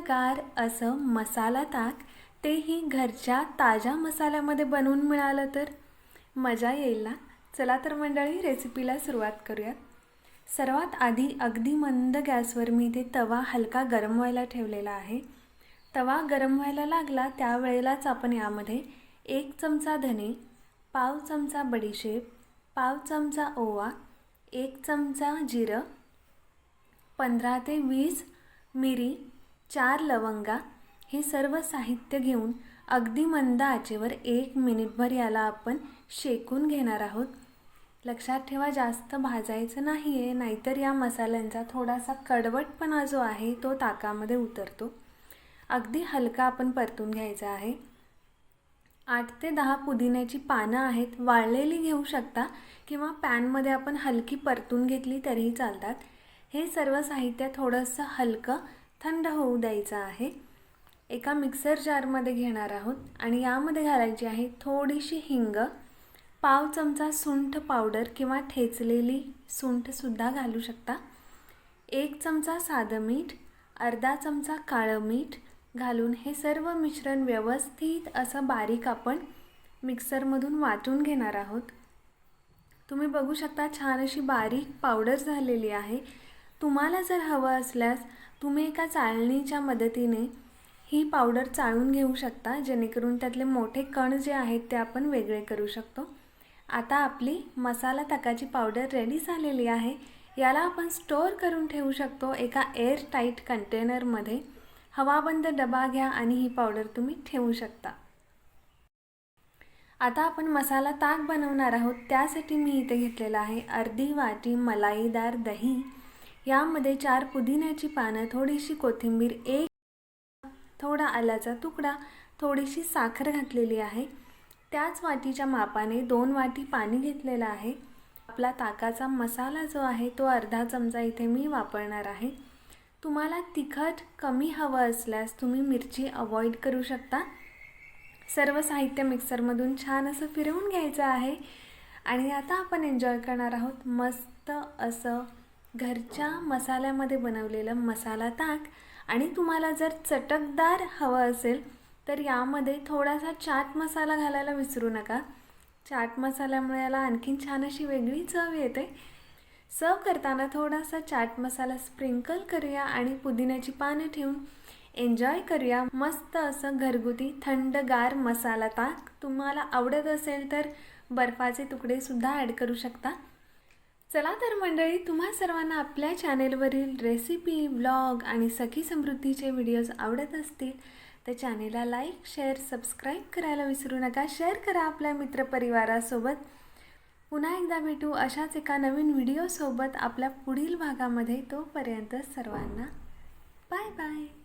थंडगार असं मसाला ताक तेही घरच्या ताज्या मसाल्यामध्ये बनवून मिळालं तर? मजा येईल ना? चला तर मंडळी रेसिपीला सुरुवात करूयात. सर्वात आधी अगदी मंद गॅसवर मी इथे तवा हलका गरम व्हायला ठेवलेला आहे. तवा गरम व्हायला लागला त्यावेळेलाच आपण यामध्ये एक चमचा धने पाव चमचा बडीशेप पाव चमचा ओवा एक चमचा जिरं पंधरा ते वीस मिरी चार लवंगा हे सर्व साहित्य घेऊन अगदी मंद आचेवर एक मिनिटभर याला आपण शेकून घेणार आहोत. लक्षात ठेवा जास्त भाजायचं नाही आहे नाहीतर या मसाल्यांचा थोडासा कडवटपणा जो आहे तो ताकामध्ये उतरतो. अगदी हलका आपण परतून घ्यायचा आहे. आठ ते दहा पुदिन्याची पानं आहेत वाळलेली घेऊ शकता किंवा पॅनमध्ये आपण हलकी परतून घेतली तरीही चालतात. हे सर्व साहित्य थोडंसं हलकं थंड होऊ द्यायचा आहे. एका मिक्सर जारमध्ये घेणार आहोत आणि यामध्ये घालायची आहे थोडीशी हिंग. पाव चमचा सुंठ पावडर किंवा ठेचलेली सुंठसुद्धा घालू शकता. एक चमचा साधं मीठ अर्धा चमचा काळं मीठ घालून हे सर्व मिश्रण व्यवस्थित असं बारीक आपण मिक्सरमधून वाटून घेणार आहोत. तुम्ही बघू शकता छान अशी बारीक पावडर झालेली आहे. तुम्हाला जर हवं असल्यास तुम्ही एका चाळणीच्या मदतीने ही पावडर चाळून घेऊ शकता जेणेकरून त्यातले मोठे कण जे आहेत ते आपण वेगळे करू शकतो. आता आपली मसाला ताकाची पावडर रेडी झालेली आहे. याला आपण स्टोअर करून ठेवू शकतो एका एअर टाईट कंटेनरमध्ये हवाबंद डबा घ्या आणि ही पावडर तुम्ही ठेवू शकता. आता आपण मसाला ताक बनवणार आहोत. त्यासाठी मी इथे घेतलेला आहे अर्धी वाटी मलाईदार दही. यामध्ये चार पुदिन्याची पानं थोडीशी कोथिंबीर एक थोडा आल्याचा तुकडा थोडीशी साखर घातलेली आहे. त्याच वाटीच्या मापाने दोन वाटी पाणी घेतलेलं आहे. आपला ताकाचा मसाला जो आहे तो अर्धा चमचा इथे मी वापरणार आहे. तुम्हाला तिखट कमी हवं असल्यास तुम्ही मिरची अवॉइड करू शकता. सर्व साहित्य मिक्सरमधून छान असं फिरवून घ्यायचं आहे. आणि आता आपण एन्जॉय करणार आहोत मस्त असं घरच्या मसाल्यामध्ये बनवलेलं मसाला ताक आणि तुम्हाला जर चटकदार हवं असेल तर यामध्ये थोडासा चाट मसाला घालायला विसरू नका. चाट मसाल्यामुळे याला आणखीन छान अशी वेगळी चव येते. सर्व करताना थोडासा चाट मसाला स्प्रिंकल करूया आणि पुदिन्याची पानं ठेवून एन्जॉय करूया. मस्त असं घरगुती थंडगार मसाला ताक तुम्हाला आवडत असेल तर बर्फाचे तुकडेसुद्धा ॲड करू शकता. चला तर मंडळी तुम्हा सर्वांना आपल्या चॅनेलवरील रेसिपी ब्लॉग आणि सखी समृद्धीचे व्हिडिओज आवडत असतील तर चॅनेलला लाईक शेअर सबस्क्राईब करायला विसरू नका. शेअर करा आपल्या मित्रपरिवारासोबत. पुन्हा एकदा भेटू अशाच एका नवीन व्हिडिओसोबत आपल्या पुढील भागामध्ये. तोपर्यंत सर्वांना बाय बाय.